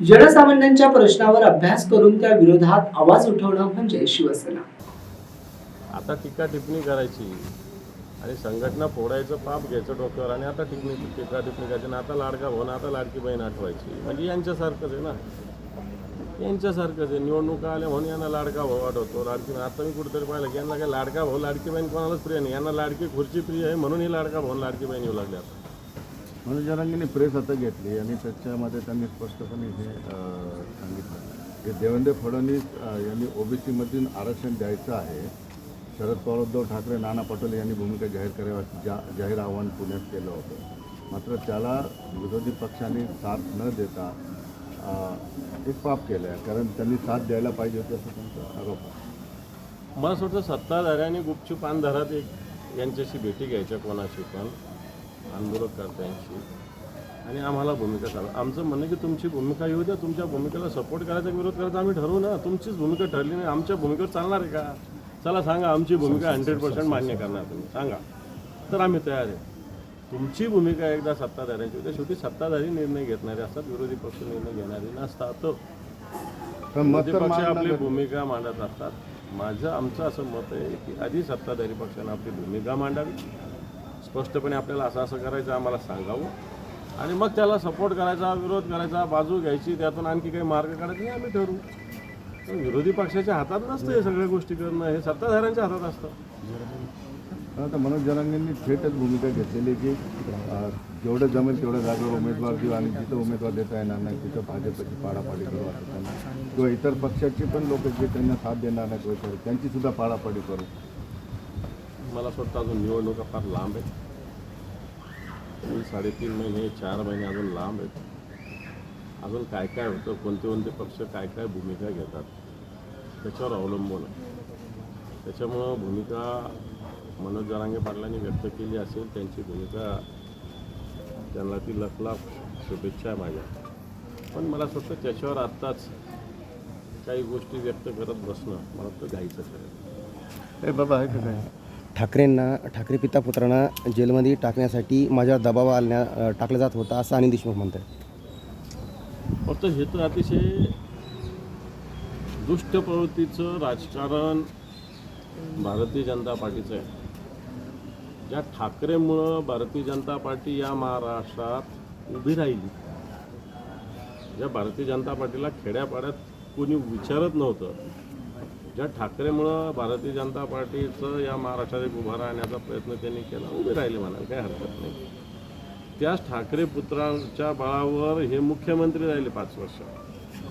जनसामान्यांच्या प्रश्नावर अभ्यास करून त्या विरोधात आवाज उठवणं म्हणजे शिवसेना. आता टीका टिप्पणी करायची. आणि संघटना फोडायचं पाप घ्यायचं डोक्यावर आणि आता टिप्पणी टीका टिप्पणी करायची. आणि आता लाडका भाऊ आता लाडकी बहीण आठवायची. म्हणजे यांच्यासारखंच आहे ना? यांच्यासारखंच आहे. निवडणुका आल्या म्हणून यांना लाडका भाऊ आठवतो. लाडकी आता मी कुठेतरी पाहिलं की यांना काय लाडका भाऊ लाडकी बहीण कोणालाच प्रिय नाही. यांना लाडकी खुर्ची प्रिय आहे म्हणून ही लाडका भाऊ लाडकी बहीण येऊ लागली आता मनोज प्रेस आता घेतली आणि त्याच्यामध्ये त्यांनी स्पष्टपणे हे सांगितलं. की देवेंद्र फडणवीस यांनी ओबीसीमधून आरक्षण द्यायचं आहे. शरद पवार उद्धव ठाकरे नाना पटोले यांनी भूमिका जाहीर करावी जा जाहीर आव्हान पुण्यात केलं होतं. मात्र त्याला विरोधी पक्षाने साथ न देता एक पाप केलं आहे कारण त्यांनी साथ द्यायला पाहिजे होती असं त्यांचा आरोप आहे. मला असं वाटतं सत्ताधाऱ्याने गुपचूप अंधारात एक यांच्याशी भेटी घ्यायच्या कोणाशी पण. आंदोलनकर्त्यांशी आणि आम्हाला भूमिका करा आमचं म्हणणं की तुमची भूमिका येऊ द्या तुमच्या भूमिकेला सपोर्ट करायचा विरोध करायचा आम्ही ठरवू ना. तुमचीच भूमिका ठरली नाही आमच्या भूमिकेवर चालणार आहे का? चला सांगा आमची भूमिका हंड्रेड पर्सेंट मान्य करणार तुम्ही. सांगा. तर आम्ही तयार आहे. तुमची भूमिका एकदा सत्ताधाऱ्यांची होते. शेवटी सत्ताधारी निर्णय घेतणारे असतात विरोधी पक्ष निर्णय घेणारे नसतात. पक्ष आपली भूमिका मांडत असतात. माझं आमचं असं मत आहे की आधी सत्ताधारी पक्षानं आपली भूमिका मांडावी. स्पष्टपणे आपल्याला असं असं करायचं आम्हाला सांगावं. आणि मग त्याला सपोर्ट करायचा विरोध करायचा बाजू घ्यायची त्यातून आणखी काही मार्ग काढायचे आम्ही ठरवू. पण विरोधी पक्षाच्या हातात नसतं हे सगळ्या गोष्टी करणं हे सत्ताधाऱ्यांच्या हातात असतं. आता मनोज जरांगेंनी थेटच भूमिका घेतलेली आहे की जेवढं जमेल तेवढ्या जागेवर उमेदवार देऊ आणि जिथं उमेदवार देता येणार नाही तिथं भाजपची पाडापाडी करू असं त्यांना किंवा इतर पक्षाची पण लोक जे त्यांना साथ देणार नाही त्यांची सुद्धा पाडापाडी करू. मला असं वाटतं अजून निवडणुका फार लांब आहेत साडेतीन महिने चार महिने अजून लांब आहेत. अजून काय काय होतं कोणते कोणते पक्ष काय काय भूमिका घेतात त्याच्यावर अवलंबून आहे. त्याच्यामुळं भूमिका मनोज जरांगे पाटलांनी व्यक्त केली असेल त्यांची भूमिका त्यांना ती लखलाफ शुभेच्छा आहे माझ्या. पण मला असं वाटतं त्याच्यावर आत्ताच काही गोष्टी व्यक्त करत बसणं मला वाटतं घ्यायचं ठरेल. बाबा आहे का काय ठाकरेंना ठाकरे पिता पुत्रांना जेलमध्ये टाकण्यासाठी माझ्या दबाव आणण्या टाकला जात होता असं अनिल देशमुख म्हणतात फक्त हे तर अतिशय दुष्ट प्रवृत्तीचं राजकारण भारतीय जनता पार्टीचं आहे. ज्या ठाकरेमुळं भारतीय जनता पार्टी या महाराष्ट्रात उभी राहिली ज्या भारतीय जनता पार्टीला खेड्यापाड्यात कोणी विचारत नव्हतं ज्या ठाकरेमुळं भारतीय जनता पार्टीचं या महाराष्ट्रात एक उभा राहण्याचा प्रयत्न त्यांनी केला उभे राहिले म्हणाल काही हरकत नाही. त्याच ठाकरे पुत्रांच्या बळावर हे मुख्यमंत्री राहिले पाच वर्ष.